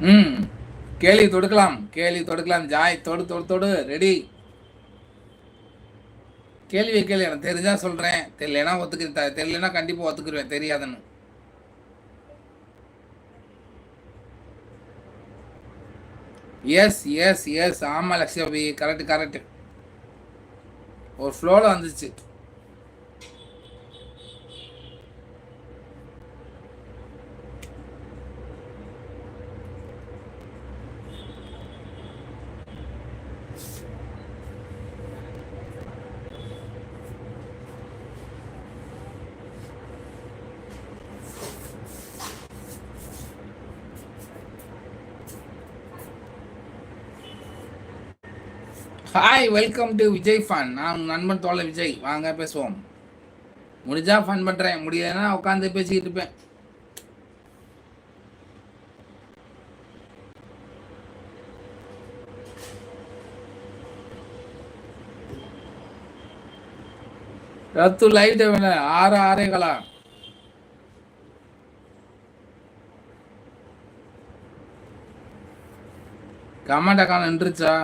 ம். கேள்வி தொடுக்கலாம் கேள்வி தொடுக்கலாம் ஜாய் தொடு தொடு தொடு ரெடி கேள்வி கேள்வி எனக்கு தெரிஞ்சா சொல்கிறேன் தெரியலனா ஒத்துக்கிறேன் தெரியலனா கண்டிப்பாக ஒத்துக்குருவேன் தெரியாதுன்னு. எஸ் எஸ் எஸ் ஆமாம் லக்ஷ்மி கரெக்ட் கரெக்ட் ஒரு ஃப்ளோவில் வந்துச்சு. Hi welcome to Vijay fun நான் நண்பன் தோழ விஜய். வாங்க பேசுவோம். முடிஞ்சா ஃபன் பண்ணுறேன் முடியலன்னா உட்காந்து பேசிக்கிட்டு இருப்பேன். ரத்து லைட் ஆறு ஆறே கலா கமெண்ட் அக்கா நின்றுச்சா?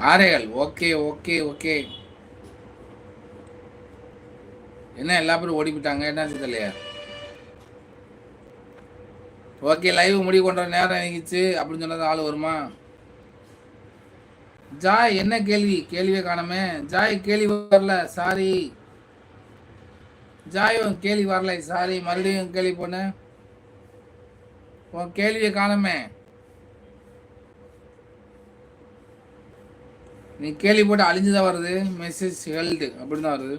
பாறைகள் ஓகே ஓகே ஓகே. என்ன எல்லா பேரும் ஓடி போயிட்டாங்க? என்ன தெரியலையா? ஓகே லைவ் முடிவு கொண்ட நேரம் நீங்கிச்சு அப்படின்னு சொன்னது ஆள் வருமா? ஜாய் என்ன கேள்வி? கேள்வியே காணமே. ஜாய் கேள்வி வரல. சாரி ஜாயும் கேள்வி வரல. சாரி மறுபடியும் கேள்வி போனேன் உன் கேள்வியை காணமே. நீ கேள்வி போட்டு அழிஞ்சு தான் வருது. மெசேஜ் ஹெல்டு அப்படி தான் வருது.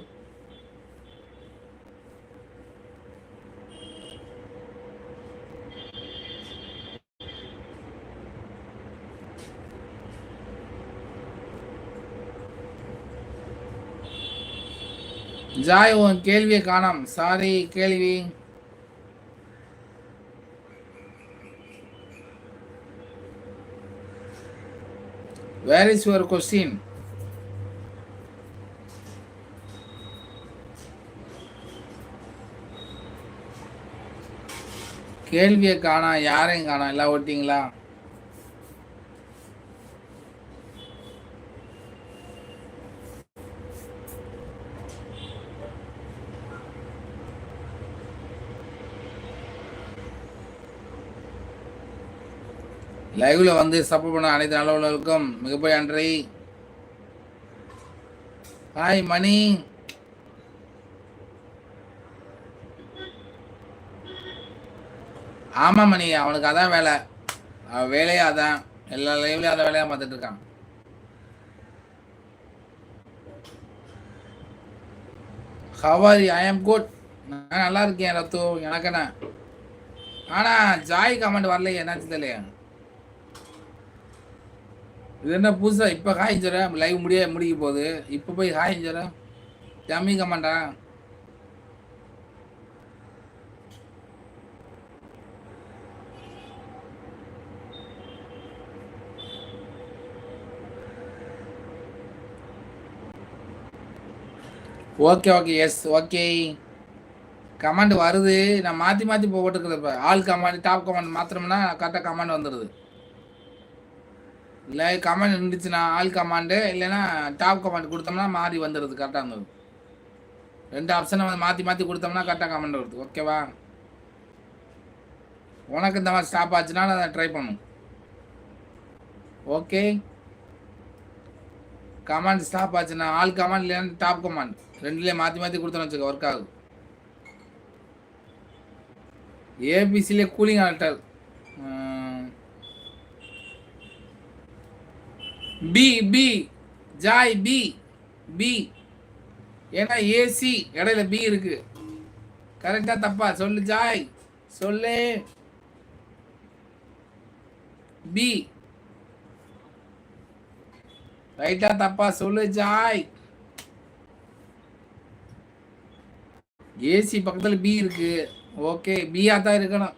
ஜாய் உன் கேள்வியை காணாம். சாரி கேள்வி. வேர் இஸ் யுவர் கொஸ்டின் கேள்வியை காணா யாரையும் காணா எல்லாம் ஓட்டிங்களா? லைவ்ல வந்து சப்போர்ட் பண்ண அனைத்து நல்லவர்களுக்கும் மிகப்பெரிய நன்றி. ஹாய் மணி. ஆமா மணி. அவனுக்கு அதான் வேலை. அவன் வேலையே அதான். எல்லா லைவ்லயும் அதான் வேலையா பார்த்துட்டு இருக்கான். ஹவாரி ஐ ஆம் குட் நான் நல்லா இருக்கேன் ரத்து. எனக்கு என்ன ஆனா ஜாய் கமெண்ட் வரலையே. என்னாச்சு தெரியலையா? இது என்ன புதுசாக இப்போ காய்ஞ்சர லைவ் முடிய முடிக்க போகுது. இப்போ போய் காய்ஞ்சர ஜம்மி கமாண்டா okay okay yes okay command வருது. நான் மாற்றி மாற்றி போட்டுக்கிறது இப்போ. ஆல் கமாண்ட் டாப் கமாண்ட் மாத்திரம்னா கரெக்டாக கமாண்ட் வந்துடுது இல்லை கமாண்ட் இருந்துச்சுன்னா ஆல் கமாண்டு இல்லைன்னா டாப் கமாண்ட் கொடுத்தோம்னா மாறி வந்துடுது கரெக்டாக இருந்தது. ரெண்டு ஆப்ஷனை வந்து மாற்றி மாற்றி கொடுத்தோம்னா கரெக்டாக கமெண்ட் வருது ஓகேவா உனக்கு இந்த மாதிரி ஸ்டாப் ஆச்சுன்னா அதை ட்ரை பண்ணும் ஓகே கமாண்ட் ஸ்டாப் ஆச்சுன்னா ஆல் கமாண்ட் இல்லைன்னா டாப் கமாண்ட் ரெண்டுலேயே மாற்றி மாற்றி கொடுத்தோன்னு வச்சுக்க ஒர்க் ஆகும் ஏபிசிலே cooling alter B B Joy B B ஏன்னா ஏசி இடையில பி இருக்கு. கரெக்டா தப்பா? சொல்லு ஜாய். சொல்லு. பி ரைட்டா தப்பா? சொல்லு ஜாய். ஏசி பக்கத்தில் பி இருக்கு. ஓகே பியா தான் இருக்கணும்.